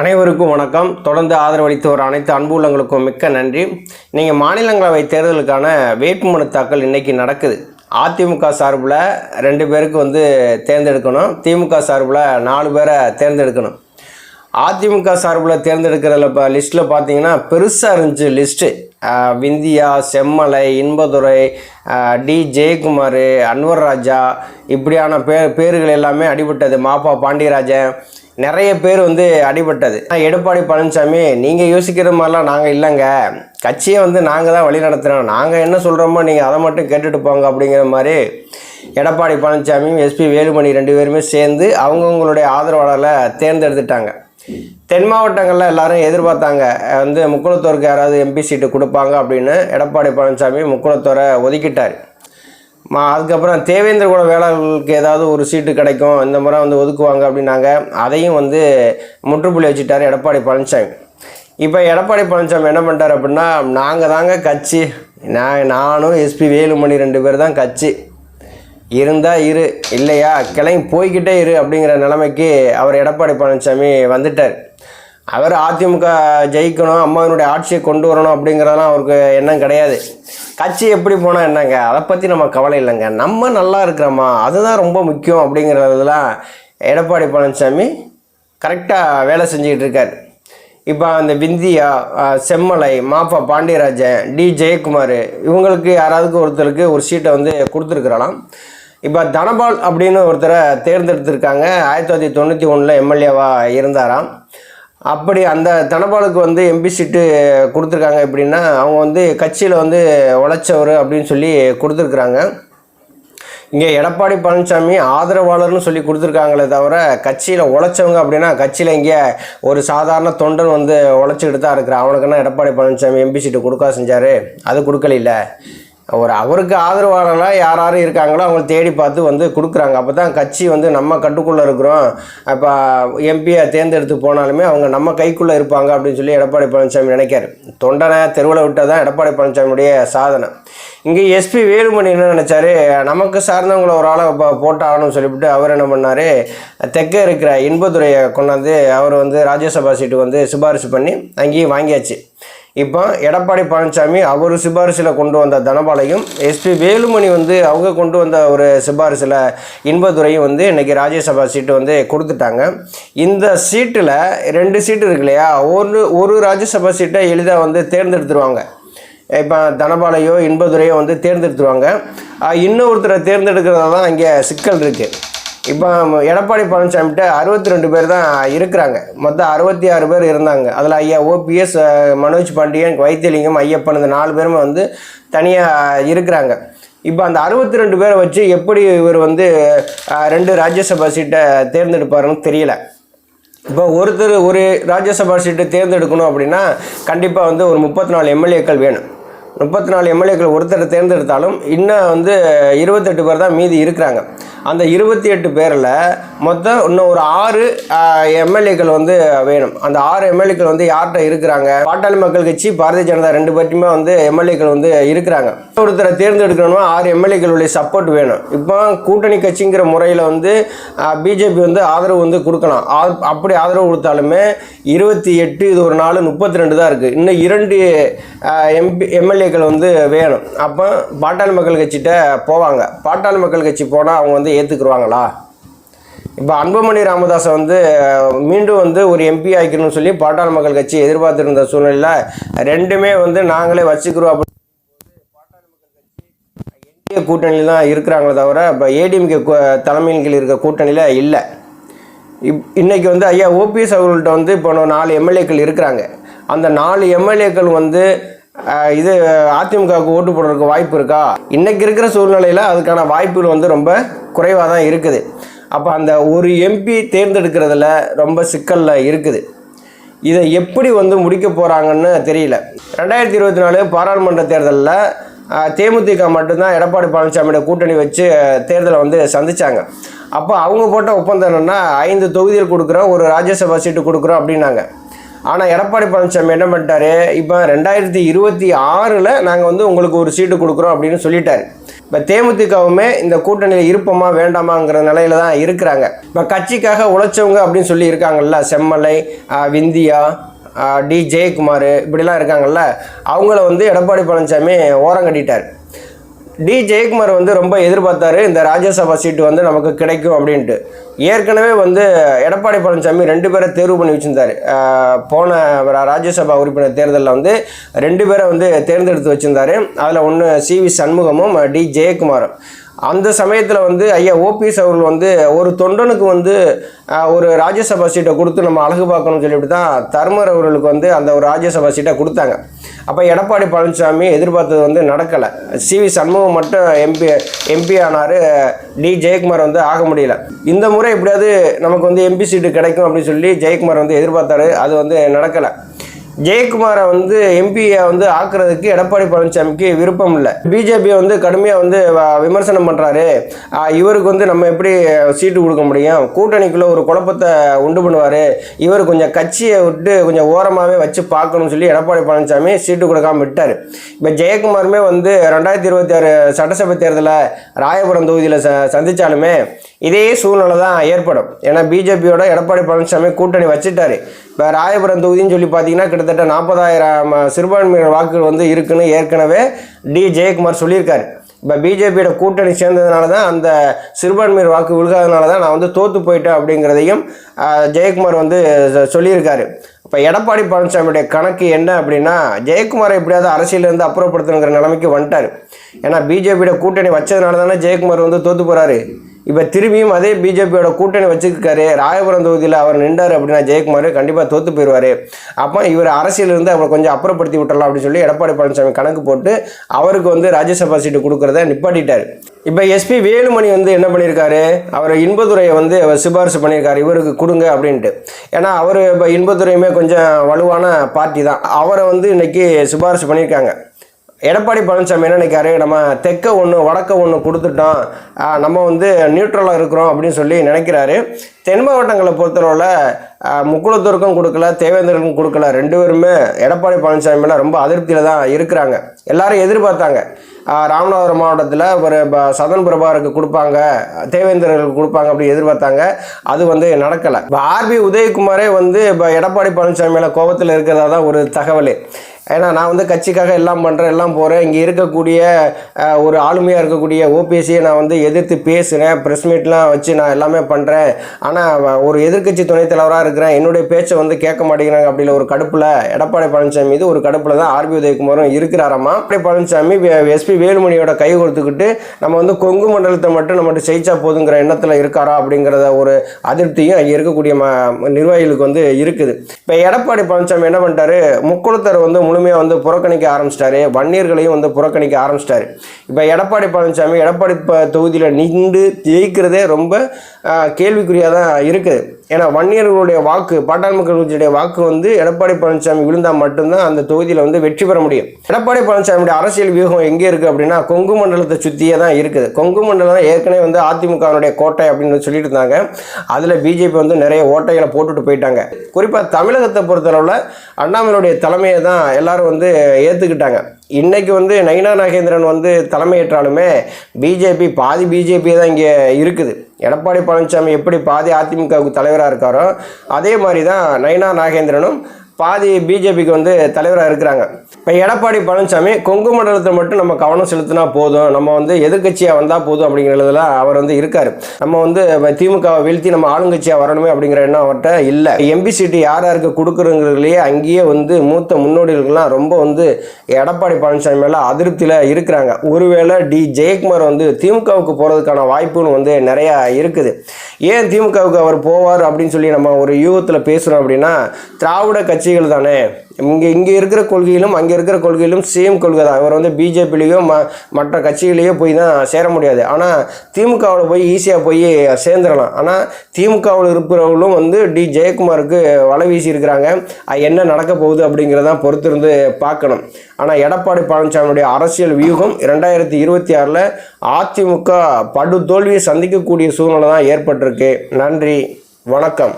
அனைவருக்கும் வணக்கம். தொடர்ந்து ஆதரவளித்து வர அனைத்து அன்பு உள்ளங்களுக்கும் மிக்க நன்றி. நீங்கள் மாநிலங்களவை தேர்தலுக்கான வேட்புமனு தாக்கல் இன்றைக்கி நடக்குது. அதிமுக சார்பில் ரெண்டு பேருக்கு வந்து தேர்ந்தெடுக்கணும். திமுக சார்பில் நாலு பேரை தேர்ந்தெடுக்கணும். அதிமுக சார்பில் தேர்ந்தெடுக்கிறதுல இப்போ லிஸ்ட்டில் பார்த்தீங்கன்னா பெருசாக இருந்துச்சு லிஸ்ட்டு. விந்தியா செம்மலை இன்பதுரை டி. ஜெயக்குமார் அன்வர் ராஜா இப்படியான பே பேர்கள் எல்லாமே அடிபட்டது. மாப்பா பாண்டியராஜன் நிறைய பேர் வந்து அடிபட்டது. எடப்பாடி பழனிசாமி நீங்கள் யோசிக்கிற மாதிரிலாம் நாங்கள் இல்லைங்க. கட்சியை வந்து நாங்கள் தான் வழி நடத்துகிறோம் நாங்கள் என்ன சொல்கிறோமோ நீங்கள் அதை மட்டும் கேட்டுட்டு போங்க அப்படிங்கிற மாதிரி எடப்பாடி பழனிசாமியும் எஸ்பி வேலுமணி ரெண்டு பேருமே சேர்ந்து அவங்கவுங்களுடைய ஆதரவாளர்களை தேர்ந்தெடுத்துட்டாங்க. தென் மாவட்டங்களில் எல்லாரும் எதிர்பார்த்தாங்க வந்து முக்குளத்தூருக்கு யாராவது எம்பி சீட்டு கொடுப்பாங்க அப்படின்னு எடப்பாடி பழனிசாமி முக்குளத்தூரை ஒதுக்கிட்டார். அதுக்கப்புறம் தேவேந்திர குல வேளாளர்களுக்கு ஏதாவது ஒரு சீட்டு கிடைக்கும் இந்த முறை வந்து ஒதுக்குவாங்க அப்படின்னாங்க. அதையும் வந்து முற்றுப்புள்ளி வச்சுட்டார் எடப்பாடி பழனிசாமி இப்போ எடப்பாடி பழனிசாமி என்ன பண்ணிட்டார் அப்படின்னா நாங்கள் தாங்க கட்சி. நான் நானும் எஸ்பி வேலுமணி ரெண்டு பேர் தான் கட்சி. இருந்தால் இரு இல்லையா? கிளம்பி போய்கிட்டே இரு அப்படிங்கிற நிலைமைக்கு அவர் எடப்பாடி பழனிசாமி வந்துட்டார். அவர் அதிமுக ஜெயிக்கணும் அம்மாவினுடைய ஆட்சியை கொண்டு வரணும் அப்படிங்கிறதெல்லாம் அவருக்கு எண்ணம் கிடையாது. கட்சி எப்படி போனால் என்னங்க? அதை பற்றி நம்ம கவலை இல்லைங்க. நம்ம நல்லா இருக்கிறோமா? அதுதான் ரொம்ப முக்கியம் அப்படிங்கிறதுலாம் எடப்பாடி பழனிசாமி கரெக்டாக வேலை செஞ்சுக்கிட்டு இருக்கார். இப்போ அந்த விந்தியா செம்மலை மாப்பா பாண்டியராஜன் டி ஜெயக்குமார் இவங்களுக்கு யாராவதுக்கு ஒருத்தருக்கு ஒரு சீட்டை வந்து கொடுத்துருக்குறலாம் இப்போ தனபால் அப்படின்னு ஒருத்தரை தேர்ந்தெடுத்திருக்காங்க. ஆயிரத்தி தொள்ளாயிரத்தி தொண்ணூற்றி ஒன்றில் எம்எல்ஏவாக இருந்தாராம். அப்படி அந்த தனபாலுக்கு வந்து எம்பி சீட்டு கொடுத்துருக்காங்க எப்படின்னா அவங்க வந்து கட்சியில் வந்து உழைச்சவர் அப்படின்னு சொல்லி கொடுத்துருக்குறாங்க. இங்கே எடப்பாடி பழனிசாமி ஆதரவாளர்னு சொல்லி கொடுத்துருக்காங்களே தவிர கட்சியில் உழைச்சவங்க அப்படின்னா கட்சியில் இங்கே ஒரு சாதாரண தொண்டன் வந்து உழைச்சிக்கிட்டு தான் இருக்கிறான் அவனுக்குன்னா எடப்பாடி பழனிசாமி எம்பி சீட்டு கொடுக்க செஞ்சார்? அது கொடுக்கல ஒரு அவருக்கு ஆதரவாளர்களாக யார் யார் இருக்காங்களோ அவங்கள தேடி பார்த்து வந்து கொடுக்குறாங்க. அப்போ தான் கட்சி வந்து நம்ம கட்டுக்குள்ளே இருக்கிறோம். இப்போ எம்பியை தேர்ந்தெடுத்து போனாலுமே அவங்க நம்ம கைக்குள்ளே இருப்பாங்க அப்படின்னு சொல்லி எடப்பாடி பழனிசாமி நினைக்காரு தொண்டனை தெருவில் விட்டால் தான் எடப்பாடி பழனிசாமியுடைய சாதனை. இங்கே எஸ்பி வேலுமணி என்ன நினச்சாரு? நமக்கு சார்ந்தவங்களை ஒரு ஆளை இப்போ போட்டாகணும்னு சொல்லிவிட்டு அவர் என்ன பண்ணார்? தெற்கே இருக்கிற இன்பதுரையை கொண்டாந்து அவர் வந்து ராஜ்யசபா சீட்டு வந்து சிபாரிசு பண்ணி அங்கேயும் வாங்கியாச்சு. இப்போ எடப்பாடி பழனிசாமி அவர் சிபாரிசில் கொண்டு வந்த தனபாலையும் எஸ்பி வேலுமணி வந்து அவங்க கொண்டு வந்த ஒரு சிபாரிசில் இன்பதுரையும் வந்து இன்றைக்கி ராஜ்யசபா சீட்டு வந்து கொடுத்துட்டாங்க. இந்த சீட்டில் ரெண்டு சீட்டு இருக்கு இல்லையா? ஒரு ஒரு ராஜ்யசபா சீட்டை எளிதாக வந்து தேர்ந்தெடுத்துருவாங்க. இப்போ தனபாலையோ இன்பதுரையோ வந்து தேர்ந்தெடுத்துருவாங்க. இன்னொருத்தரை தேர்ந்தெடுக்கிறதா தான் இங்கே சிக்கல் இருக்குது இப்போ எடப்பாடி பழனிசாமிகிட்ட அறுபத்தி ரெண்டு பேர் தான் இருக்கிறாங்க. மொத்தம் அறுபத்தி ஆறு பேர் இருந்தாங்க. அதில் ஐயா ஓபிஎஸ் மனோஜ் பாண்டியன் வைத்தியலிங்கம் ஐயப்பன் இந்த நாலு பேருமே வந்து தனியாக இருக்கிறாங்க. இப்போ அந்த அறுபத்தி ரெண்டு பேரை வச்சு எப்படி இவர் வந்து ரெண்டு ராஜ்யசபா சீட்டை தேர்ந்தெடுப்பாருன்னு தெரியல. இப்போ ஒருத்தர் ஒரு ராஜ்யசபா சீட்டு தேர்ந்தெடுக்கணும் அப்படின்னா கண்டிப்பாக வந்து ஒரு முப்பத்தி நாலு எம்எல்ஏக்கள் வேணும். முப்பத்தி நாலு எம்எல்ஏக்கள் ஒருத்தரை தேர்ந்தெடுத்தாலும் இன்னும் வந்து இருபத்தெட்டு பேர் தான் மீதி இருக்கிறாங்க. அந்த இருபத்தி எட்டு பேரில் மொத்தம் இன்னும் ஒரு ஆறு எம்எல்ஏக்கள் வந்து வேணும். அந்த ஆறு எம்எல்ஏக்கள் வந்து யார்கிட்ட இருக்கிறாங்க? பாட்டாளி மக்கள் கட்சி பாரதிய ஜனதா ரெண்டு பேர்ட்டுமே வந்து எம்எல்ஏக்கள் வந்து இருக்கிறாங்க. ஒருத்தரை தேர்ந்தெடுக்கணும்னா ஆறு எம்எல்ஏக்களுடைய சப்போர்ட் வேணும். இப்போ கூட்டணி கட்சிங்கிற முறையில் வந்து பிஜேபி வந்து ஆதரவு வந்து கொடுக்கலாம். அப்படி ஆதரவு கொடுத்தாலுமே இருபத்தி எட்டு இது ஒரு நாலு முப்பத்தி ரெண்டு தான் இருக்குது இன்னும் இரண்டு எம்பி எம்எல்ஏக்கள் வந்து வேணும். அப்போ பாட்டாளி மக்கள் கட்சிகிட்ட போவாங்க. பாட்டாளி மக்கள் கட்சி போனால் அவங்க வந்து ஏற்றுக்குருவாங்களா இப்போ அன்புமணி ராமதாஸை வந்து மீண்டும் வந்து ஒரு எம்பி ஆக்கணும்னு சொல்லி பாட்டாளி மக்கள் கட்சி எதிர்பார்த்துருந்த சூழ்நிலையில் ரெண்டுமே வந்து நாங்களே வச்சுக்கிறோம் அப்படின்னு என்டிஏ கூட்டணியில் தான் இருக்கிறாங்களே தவிர இப்போ ஏடிஎம்கே தலைமையின் கீழ் இருக்க கூட்டணியில் இல்லை. இப் இன்னைக்கு வந்து ஐயா ஓபிஎஸ் அவர்கள்ட்ட வந்து இப்போ நாலு எம்எல்ஏக்கள் இருக்கிறாங்க. அந்த நாலு எம்எல்ஏக்கள் வந்து இது அதிமுகவுக்கு ஓட்டு போடுறதுக்கு வாய்ப்பு இருக்கா? இன்றைக்கி இருக்கிற சூழ்நிலையில் அதுக்கான வாய்ப்புகள் வந்து ரொம்ப குறைவாக தான் இருக்குது. அப்போ அந்த ஒரு எம்பி தேர்ந்தெடுக்கிறதுல ரொம்ப சிக்கலில் இருக்குது. இதை எப்படி வந்து முடிக்க போகிறாங்கன்னு தெரியல. ரெண்டாயிரத்தி இருபத்தி நாலு பாராளுமன்ற தேர்தலில் தேமுதிக மட்டும்தான் எடப்பாடி பழனிசாமியோட கூட்டணி வச்சு தேர்தலை வந்து சந்தித்தாங்க அப்போ அவங்க போட்ட ஒப்பந்தம் என்னன்னா ஐந்து தொகுதியில் கொடுக்குறோம் ஒரு ராஜ்யசபா சீட்டு கொடுக்குறோம் அப்படின்னாங்க. ஆனால் எடப்பாடி பழனிசாமி என்ன பண்ணிட்டாரு? இப்போ ரெண்டாயிரத்தி இருபத்தி ஆறில் நாங்கள் வந்து உங்களுக்கு ஒரு சீட்டு கொடுக்குறோம் அப்படின்னு சொல்லிட்டாரு. இப்போ தேமுதிகவுமே இந்த கூட்டணியில் இருப்போமா வேண்டாமாங்கிற நிலையில தான் இருக்கிறாங்க. இப்போ கட்சிக்காக உழைச்சவங்க அப்படின்னு சொல்லி இருக்காங்கல்ல செம்மலை விந்தியா டி ஜெயக்குமார் இப்படிலாம் இருக்காங்கல்ல அவங்கள வந்து எடப்பாடி பழனிசாமி ஓரம் கட்டிட்டார். டி ஜெயக்குமார் வந்து ரொம்ப எதிர்பார்த்தாரு இந்த ராஜ்யசபா சீட்டு வந்து நமக்கு கிடைக்கும் அப்படின்ட்டு. ஏற்கனவே வந்து எடப்பாடி பழனிசாமி ரெண்டு பேரை தேர்வு பண்ணி வச்சிருந்தாரு. போன ராஜ்யசபா உறுப்பினர் தேர்தலில் வந்து ரெண்டு பேரை வந்து தேர்ந்தெடுத்து வச்சிருந்தாரு. அதில் ஒன்று சி வி சண்முகமும் டி ஜெயக்குமாரும். அந்த சமயத்தில் வந்து ஐயா ஓபிஎஸ் அவர்கள் வந்து ஒரு தொண்டனுக்கு வந்து ஒரு ராஜ்யசபா சீட்டை கொடுத்து நம்ம அழகு பார்க்கணும்னு சொல்லிட்டு தான் தர்மர் அவர்களுக்கு வந்து அந்த ஒரு ராஜ்யசபா சீட்டை கொடுத்தாங்க. அப்போ எடப்பாடி பழனிசாமி எதிர்பார்த்தது வந்து நடக்கலை. சி வி சண்முகம் மட்டும் எம்பி எம்பி ஆனார் டி ஜெயக்குமார் வந்து ஆக முடியல. இந்த முறை எப்படியாவது நமக்கு வந்து எம்பி சீட்டு கிடைக்கும் அப்படின்னு சொல்லி ஜெயக்குமார் வந்து எதிர்பார்த்தாரு. அது வந்து நடக்கலை. ஜெயக்குமாரை வந்து எம்பியை வந்து ஆக்குறதுக்கு எடப்பாடி பழனிசாமிக்கு விருப்பம் இல்லை. பிஜேபியை வந்து கடுமையாக வந்து வ- விமர்சனம் பண்ணுறாரு இவருக்கு வந்து நம்ம எப்படி சீட்டு கொடுக்க முடியும்? கூட்டணிக்குள்ளே ஒரு குழப்பத்தை உண்டு பண்ணுவார். இவர் கொஞ்சம் கட்சியை விட்டு கொஞ்சம் ஓரமாகவே வச்சு பார்க்கணும்னு சொல்லி எடப்பாடி பழனிசாமி சீட்டு கொடுக்காம விட்டார். இப்போ ஜெயக்குமாருமே வந்து ரெண்டாயிரத்தி இருபத்தி ஆறு சட்டசபை தேர்தலில் ராயபுரம் தொகுதியில் ச சந்தித்தாலுமே இதே சூழ்நிலை தான் ஏற்படும். ஏன்னா பிஜேபியோட எடப்பாடி பழனிசாமி கூட்டணி வச்சுட்டாரு. இப்போ ராயபுரம் தொகுதின்னு சொல்லி பார்த்தீங்கன்னா கிட்டத்தட்ட நாற்பதாயிரம் சிறுபான்மையினர் வாக்குகள் வந்து இருக்குன்னு ஏற்கனவே டி. ஜெயக்குமார் சொல்லியிருக்காரு. இப்போ பிஜேபியோட கூட்டணி சேர்ந்ததுனால தான் அந்த சிறுபான்மையினர் வாக்கு விழுகாதனால தான் நான் வந்து தோற்று போயிட்டேன் அப்படிங்கிறதையும் ஜெயக்குமார் வந்து சொல்லியிருக்காரு. இப்போ எடப்பாடி பழனிசாமியுடைய கணக்கு என்ன அப்படின்னா ஜெயக்குமாரை எப்படியாவது அரசியலேருந்து அப்புறப்படுத்தணுங்கிற நிலைமைக்கு வந்துட்டார். ஏன்னா பிஜேபியோட கூட்டணி வச்சதுனால தானே ஜெயக்குமார் வந்து தோற்று போகிறாரு இப்போ திரும்பியும் அதே பிஜேபியோட கூட்டணி வச்சுருக்காரு. ராயபுரம் தொகுதியில் அவர் நின்றார் அப்படின்னா ஜெயக்குமார் கண்டிப்பாக தோற்று போயிடுவார். அப்போ இவர் அரசியலிருந்து அவரை கொஞ்சம் அப்புறப்படுத்தி விட்டலாம் அப்படின்னு சொல்லி எடப்பாடி பழனிசாமி கணக்கு போட்டு அவருக்கு வந்து ராஜ்யசபா சீட்டு கொடுக்குறத நிப்பாட்டிட்டார். இப்போ எஸ்பி வேலுமணி வந்து என்ன பண்ணியிருக்காரு? அவர் இன்பதுரையை வந்து அவர் சிபாரிசு பண்ணியிருக்காரு. இவருக்கு கொடுங்க அப்படின்ட்டு. ஏன்னா அவர் இப்போ இன்பதுரையுமே கொஞ்சம் வலுவான பார்ட்டி தான். அவரை வந்து இன்றைக்கி சிபாரிசு பண்ணியிருக்காங்க. எடப்பாடி பழனிசாமி என்ன நினைக்காரு நம்ம தெற்க ஒன்று வடக்க ஒன்று கொடுத்துட்டோம். நம்ம வந்து நியூட்ரலாக இருக்கிறோம் அப்படின்னு சொல்லி நினைக்கிறாரு. தென் மாவட்டங்களை பொறுத்தளவில் முக்குளத்தூருக்கும் கொடுக்கல தேவேந்திரனுக்கும் கொடுக்கல. ரெண்டு பேருமே எடப்பாடி பழனிசாமி மேலே ரொம்ப அதிருப்தியில் தான் இருக்கிறாங்க. எல்லாரும் எதிர்பார்த்தாங்க. ராமநாதபுரம் மாவட்டத்தில் ஒரு ப- சதன் பிரபாருக்கு கொடுப்பாங்க தேவேந்திரர்களுக்கு கொடுப்பாங்க அப்படி எதிர்பார்த்தாங்க. அது வந்து நடக்கலை. இப்போ ஆர்பி உதயகுமாரே வந்து இப்போ எடப்பாடி பழனிசாமி கோபத்தில் இருக்கிறதா தான் ஒரு தகவல். ஏன்னா நான் வந்து கட்சிக்காக எல்லாம் பண்ணுறேன் எல்லாம் போகிறேன் இங்கே இருக்கக்கூடிய ஒரு ஆளுமையாக இருக்கக்கூடிய ஓபிஎஸ்சியை நான் வந்து எதிர்த்து பேசுகிறேன் ப்ரெஸ் மீட்லாம் வச்சு நான் எல்லாமே பண்ணுறேன் ஆனால் ஒரு எதிர்க்கட்சி துணைத் தலைவராக இருக்கிறேன். என்னுடைய பேச்சை வந்து கேட்க மாட்டேங்கிறாங்க அப்படியில் ஒரு கடுப்பில். எடப்பாடி பழனிசாமி மீது ஒரு கடுப்பில் தான் ஆர்பி உதயகுமாரும் இருக்கிறாராமா? எடப்பாடி பழனிசாமி எஸ்பி வேலுமணியோட கை கொடுத்துக்கிட்டு நம்ம வந்து கொங்கு மண்டலத்தை மட்டும் நம்மகிட்ட ஜெயிச்சா போதுங்கிற எண்ணத்தில் இருக்காரா அப்படிங்கிறத ஒரு அதிருப்தியும் அங்கே இருக்கக்கூடிய ம நிர்வாகிகளுக்கு வந்து இருக்குது. இப்போ எடப்பாடி பழனிசாமி என்ன பண்ணிட்டாரு? முக்குளத்தர் வந்து முழுமையாக வந்து புறக்கணிக்க ஆரம்பிச்சிட்டாரு. வன்னியர்களையும் வந்து புறக்கணிக்க ஆரம்பிச்சிட்டாரு. இப்போ எடப்பாடி பழனிசாமி எடப்பாடி தொகுதியில் நின்று ஜெயிக்கிறதே ரொம்ப கேள்விக்குறியாக தான் இருக்குது. ஏன்னா வன்னியர்களுடைய வாக்கு பாட்டாள் மக்கள் கட்சியுடைய வாக்கு வந்து எடப்பாடி பழனிசாமி விழுந்தால் மட்டும்தான் அந்த தொகுதியில் வந்து வெற்றி பெற முடியும். எடப்பாடி பழனிசாமியுடைய அரசியல் வியூகம் எங்கே இருக்குது அப்படின்னா கொங்கு மண்டலத்தை சுற்றியே தான் இருக்குது. கொங்கு மண்டலம் ஏற்கனவே வந்து அதிமுகவினுடைய கோட்டை அப்படின்னு சொல்லிட்டு இருந்தாங்க. அதில் பிஜேபி வந்து நிறைய ஓட்டைகளை போட்டுட்டு போயிட்டாங்க. குறிப்பாக தமிழகத்தை பொறுத்தளவில் அண்ணாமலையுடைய தலைமையை தான் எல்லாரும் வந்து ஏற்றுக்கிட்டாங்க இன்றைக்கி வந்து நயினா நாகேந்திரன் வந்து தலைமையேற்றாலுமே பிஜேபி பாதி பிஜேபி தான் இங்கே இருக்குது. எடப்பாடி பழனிசாமி எப்படி பாதி அதிமுகவுக்கு தலைவராக இருக்காரோ அதே மாதிரி தான் நயினா நாகேந்திரனும் பாதி பிஜேபிக்கு வந்து தலைவராக இருக்கிறாங்க. இப்போ எடப்பாடி பழனிசாமி கொங்கு மண்டலத்தை மட்டும் நம்ம கவனம் செலுத்தினா போதும். நம்ம வந்து எதிர்க்கட்சியாக வந்தால் போதும் அப்படிங்கிறதுல அவர் வந்து இருக்கார். நம்ம வந்து திமுகவை வீழ்த்தி நம்ம ஆளுங்கட்சியாக வரணுமே அப்படிங்கிற எண்ணம் அவர்கிட்ட இல்லை. எம்பி சீட்டு யார் யாருக்கு கொடுக்குறங்கிறதுலையே அங்கேயே வந்து மூத்த முன்னோடிகள்லாம் ரொம்ப வந்து எடப்பாடி பழனிசாமி மேலே அதிருப்தியில் இருக்கிறாங்க. ஒருவேளை டி ஜெயக்குமார் வந்து திமுகவுக்கு போகிறதுக்கான வாய்ப்புன்னு வந்து நிறையா இருக்குது. ஏன் திமுகவுக்கு அவர் போவார் அப்படின்னு சொல்லி நம்ம ஒரு யூகத்தில் பேசுகிறோம் அப்படின்னா திராவிட கட்சி கட்சிகள் தானே? இங்கே இங்கே இருக்கிற கொள்கையிலும் அங்கே இருக்கிற கொள்கையிலும் சேம் கொள்கை தான். இவர் வந்து பிஜேபிலேயோ ம மற்ற கட்சிகளையோ போய் தான் சேர முடியாது. ஆனால் திமுகவில் போய் ஈஸியாக போய் சேர்ந்துடலாம். ஆனால் திமுகவில் இருக்கிறவங்களும் வந்து டி ஜெயக்குமாருக்கு வலை வீசியிருக்கிறாங்க. அது என்ன நடக்க போகுது அப்படிங்கிறதான் பொறுத்திருந்து பார்க்கணும். ஆனால் எடப்பாடி பழனிசாமியுடைய அரசியல் வியூகம் இரண்டாயிரத்தி இருபத்தி ஆறில் அதிமுக படு தோல்வியை சந்திக்கக்கூடிய சூழ்நிலை தான் ஏற்பட்டிருக்கு. நன்றி. வணக்கம்.